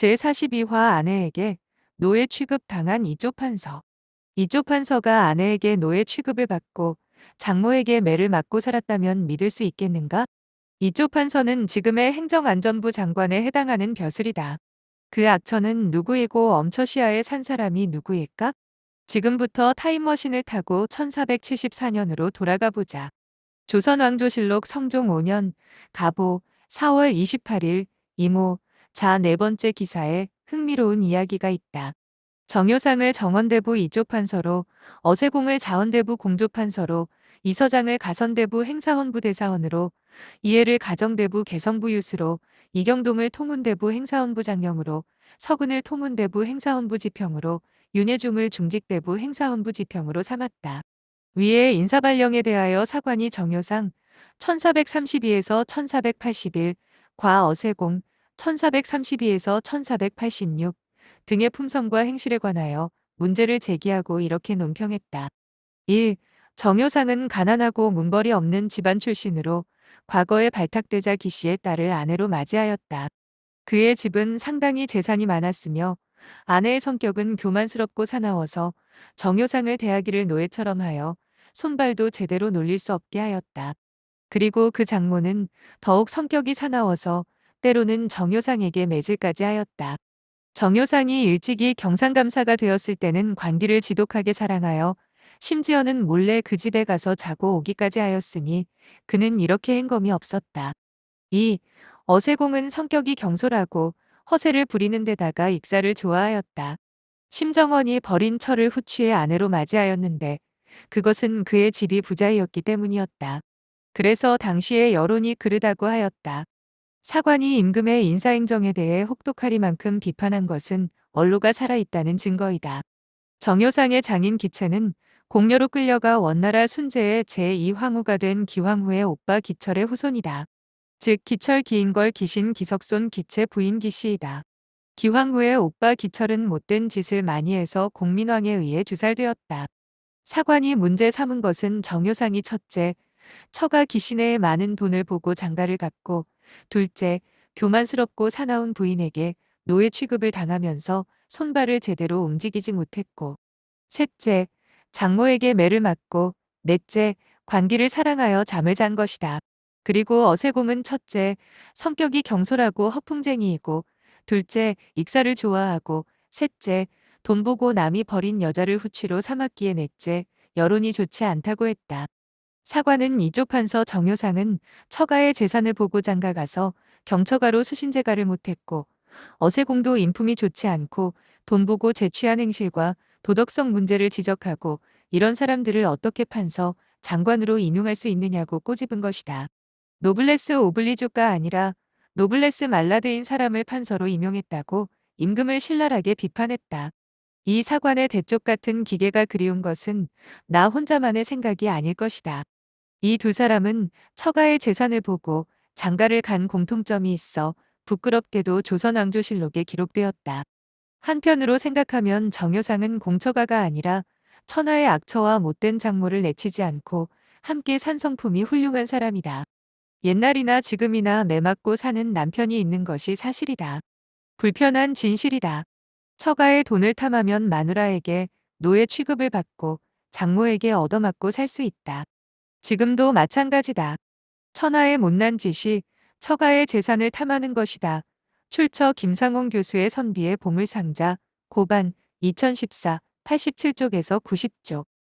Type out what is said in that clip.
제42화 아내에게 노예 취급 당한 이쪽 판서. 이쪽 판서가 아내에게 노예 취급을 받고 장모에게 매를 맞고 살았다면 믿을 수 있겠는가? 이쪽 판서는 지금의 행정안전부 장관에 해당하는 벼슬이다. 그 악처는 누구이고 엄처시아에 산 사람이 누구일까? 지금부터 타임머신을 타고 1474년으로 돌아가 보자. 조선왕조실록 성종 5년 가보 4월 28일 이모 자 네 번째 기사에 흥미로운 이야기가 있다. 정효상을 정원대부 이쪽 판서로, 어세공을 자원대부 공조판서로, 이서장을 가선대부 행사헌부 대사원으로, 이해를 가정대부 개성부 유수로, 이경동을 통운대부 행사헌부 장령으로, 서근을 통운대부 행사헌부 지평으로, 윤예중을 중직대부 행사헌부 지평으로 삼았다. 위의 인사발령에 대하여 사관이 정효상 1432에서 1481, 과 어세공 1432에서 1486 등의 품성과 행실에 관하여 문제를 제기하고 이렇게 논평했다. 1. 정효상은 가난하고 문벌이 없는 집안 출신으로 과거에 발탁되자 기씨의 딸을 아내로 맞이하였다. 그의 집은 상당히 재산이 많았으며 아내의 성격은 교만스럽고 사나워서 정효상을 대하기를 노예처럼 하여 손발도 제대로 놀릴 수 없게 하였다. 그리고 그 장모는 더욱 성격이 사나워서 때로는 정효상에게 매질까지 하였다. 정효상이 일찍이 경상감사가 되었을 때는 관기를 지독하게 사랑하여 심지어는 몰래 그 집에 가서 자고 오기까지 하였으니 그는 이렇게 행검이 없었다. 2. 어세공은 성격이 경솔하고 허세를 부리는 데다가 익사를 좋아하였다. 심정원이 버린 철을 후취해 아내로 맞이하였는데 그것은 그의 집이 부자이었기 때문이었다. 그래서 당시에 여론이 그르다고 하였다. 사관이 임금의 인사행정에 대해 혹독하리만큼 비판한 것은 언로가 살아있다는 증거이다. 정효상의 장인 기체는 공녀로 끌려가 원나라 순제의 제2황후가 된 기황후의 오빠 기철의 후손이다. 즉 기철 기인걸 기신 기석손 기체 부인 기씨이다. 기황후의 오빠 기철은 못된 짓을 많이 해서 공민왕에 의해 주살되었다. 사관이 문제 삼은 것은 정효상이 첫째, 처가 기신의 많은 돈을 보고 장가를 갔고 둘째, 교만스럽고 사나운 부인에게 노예 취급을 당하면서 손발을 제대로 움직이지 못했고 셋째, 장모에게 매를 맞고 넷째, 관기를 사랑하여 잠을 잔 것이다. 그리고 어세공은 첫째, 성격이 경솔하고 허풍쟁이이고 둘째, 익사를 좋아하고 셋째, 돈 보고 남이 버린 여자를 후취로 삼았기에 넷째, 여론이 좋지 않다고 했다. 사관은 이쪽 판서 정효상은 처가의 재산을 보고 장가가서 경처가로 수신제가를 못했고 어세공도 인품이 좋지 않고 돈 보고 재취한 행실과 도덕성 문제를 지적하고 이런 사람들을 어떻게 판서 장관으로 임용할 수 있느냐고 꼬집은 것이다. 노블레스 오블리주가 아니라 노블레스 말라드인 사람을 판서로 임용했다고 임금을 신랄하게 비판했다. 이 사관의 대쪽 같은 기계가 그리운 것은 나 혼자만의 생각이 아닐 것이다. 이 두 사람은 처가의 재산을 보고 장가를 간 공통점이 있어 부끄럽게도 조선왕조실록에 기록되었다. 한편으로 생각하면 정효상은 공처가가 아니라 천하의 악처와 못된 장모를 내치지 않고 함께 산 성품이 훌륭한 사람이다. 옛날이나 지금이나 매맞고 사는 남편이 있는 것이 사실이다. 불편한 진실이다. 처가의 돈을 탐하면 마누라에게 노예 취급을 받고 장모에게 얻어맞고 살 수 있다. 지금도 마찬가지다. 천하의 못난 짓이 처가의 재산을 탐하는 것이다. 출처 김상홍 교수의 선비의 보물상자 고반 2014 87쪽에서 90쪽